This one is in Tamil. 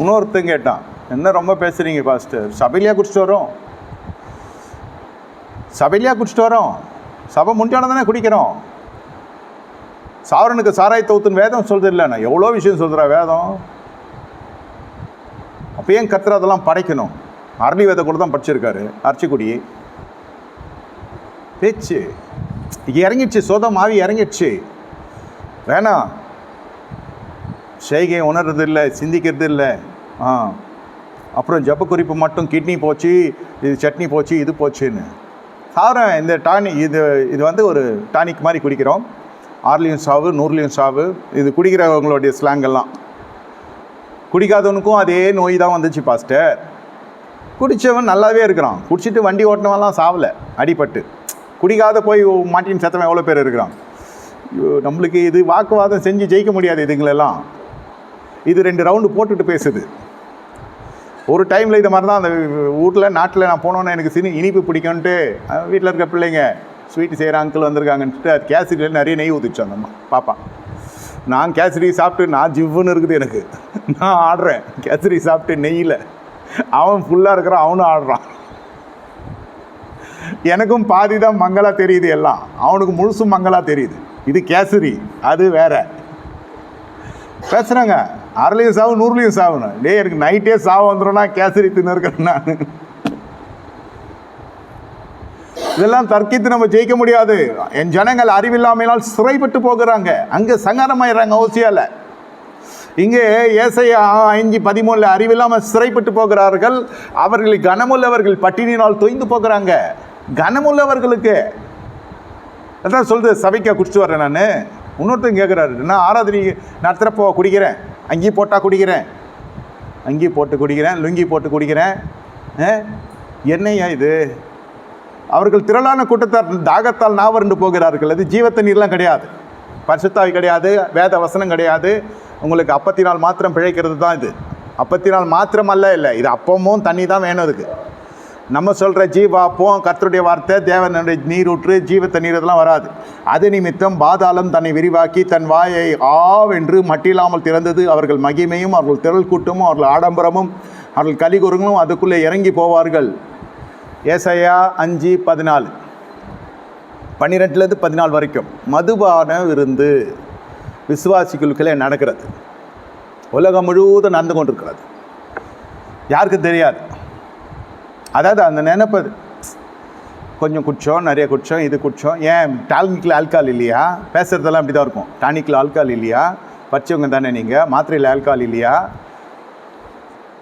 இன்னொருத்தன் கேட்டான் என்ன ரொம்ப பேசுகிறீங்க பாஸ்டர் சபையிலையா குடிச்சிட்டு வரோம்? சபையிலையா குடிச்சிட்டு வரோம். சபை முடிஞ்சாலும் தானே குடிக்கிறோம். சாவரனுக்கு சாராய் தௌத்துன்னு வேதம் சொல்கிறது இல்லை நான் எவ்வளோ விஷயம் சொல்கிறா வேதம்? அப்போ ஏன் கத்துற அதெல்லாம் படைக்கணும்? அரளி வேத கூட தான் படிச்சிருக்காரு அர்ச்சிக்குடி பேச்சு. இங்கே இறங்கிடுச்சு சோதம் ஆவி இறங்கிடுச்சு. வேணாம். செய்கை உணர்றது இல்லை சிந்திக்கிறது இல்லை. ஆ. அப்புறம் ஜப்ப குறிப்பு மட்டும் கிட்னி போச்சு இது சட்னி போச்சு இது போச்சுன்னு. சாரம் இந்த டானி இது இது வந்து ஒரு டானிக் மாதிரி குடிக்கிறோம். ஆறுலேயும் சாவு நூறுலேயும் சாவு. இது குடிக்கிறவங்களுடைய ஸ்லாங்கெல்லாம் குடிக்காதவனுக்கும் அதே நோய் தான் வந்துச்சு பாஸ்டர். குடித்தவன் நல்லாவே இருக்கிறான். குடிச்சிட்டு வண்டி ஓட்டினவன்லாம் சாவலை அடிபட்டு. குடிக்காத போய் மாட்டின்னு செத்தவன் எவ்வளோ பேர் இருக்கிறான்? நம்மளுக்கு இது வாக்குவாதம் செஞ்சு ஜெயிக்க முடியாது இதுங்களெல்லாம். இது ரெண்டு ரவுண்டு போட்டுட்டு பேசுது. ஒரு டைமில் இது மாதிரி தான் அந்த வீட்டில் நாட்டில் நான் போனோன்னே எனக்கு சினி இனிப்பு பிடிக்கும்ன்ட்டு வீட்டில் இருக்க பிள்ளைங்க ஸ்வீட்டு செய்கிற அங்கிள் வந்திருக்காங்கன்ட்டு அது கேசரியில் நிறைய நெய் ஊற்றிச்சு அந்த அம்மா பாப்பா. நான் கேசரி சாப்பிட்டு நான் ஜிவ்வுன்னு இருக்குது எனக்கு. நான் ஆடுறேன். கேசரி சாப்பிட்டு நெய்யில். அவன் ஃபுல்லாக இருக்கிறான் அவனும் ஆடுறான். எனக்கும் பாதி தான் மங்களாக தெரியுது எல்லாம். அவனுக்கு முழுசும் மங்களாக தெரியுது. இது கேசரி அது வேற. பேசுகிறாங்க அரைலையும் சாவு நூறுலையும் சாவுன்னு. டேய் எனக்கு நைட்டே சாவு வந்துடும்னா கேசரி தின்னு இருக்கிறேன் நான். இதெல்லாம் தர்க்கித்து நம்ம ஜெயிக்க முடியாது. என் ஜனங்கள் அறிவில்லாமையினால் சிறைப்பட்டு போகிறாங்க. அங்கே சங்காரமாயிடுறாங்க ஓசியால. இங்கே ஏசையா ஐந்து பதிமூணுல அறிவில்லாமல் சிறைப்பட்டு போகிறார்கள். அவர்கள் கனமுள்ளவர்கள் பட்டினியினால் தொய்ந்து போகிறாங்க. கனமுள்ளவர்களுக்கு அதான் சொல்லுது சபைக்கா குடிச்சு வரேன் நான். இன்னொருத்தன் கேட்குறாரு நான் ஆராதனை நடத்துகிறப்போ குடிக்கிறேன். அங்கேயும் போட்டால் குடிக்கிறேன். அங்கேயும் போட்டு குடிக்கிறேன் லுங்கி போட்டு குடிக்கிறேன். ஆ? என்னய்யா இது? அவர்கள் திரளான கூட்டத்தார் தாகத்தால் நாவரண்டு போகிறார்கள். அது ஜீவத்த நீர்லாம் கிடையாது. பரிசுத்தாவி கிடையாது. வேத வசனம் கிடையாது. உங்களுக்கு அப்பத்தினால் மாத்திரம் பிழைக்கிறது தான் இது. அப்பத்தினால் மாத்திரம் அல்ல இல்லை. இது அப்பமும் தண்ணி தான் வேணும் அதுக்கு. நம்ம சொல்கிற ஜீவாப்போம் கர்த்தருடைய வார்த்தை தேவனுடைய நீரூற்று ஜீவ தண்ணீர் இதெல்லாம் வராது. அது நிமித்தம் பாதாளம் தன்னை விரிவாக்கி தன் வாயை ஆவென்று மட்டில்லாமல் திறந்தது. அவர்கள் மகிமையும் அவர்கள் திரள் கூட்டமும் அவர்கள் ஆடம்பரமும் அவர்கள் கலிகுறுங்களும் அதுக்குள்ளே இறங்கி போவார்கள். ஏசையா அஞ்சு பதினாலு. பன்னிரெண்டுலேருந்து பதினாலு வரைக்கும் மதுபான விருந்து விசுவாசிகளுக்குள்ளே நடக்கிறது. உலகம் முழுவதும் நடந்து கொண்டிருக்கிறது. யாருக்கும் தெரியாது. அதாவது அந்த நினைப்பது கொஞ்சம் குடிச்சோம் நிறைய குடித்தோம் இது குடிச்சோம் ஏன் டானிக்கில் ஆல்கால் இல்லையா? பேசுகிறதெல்லாம் அப்படி தான் இருக்கும். டானிக்கில் ஆல்கால் இல்லையா? படிச்சவங்க தானே நீங்கள் மாத்திரையில் ஆல்கால் இல்லையா?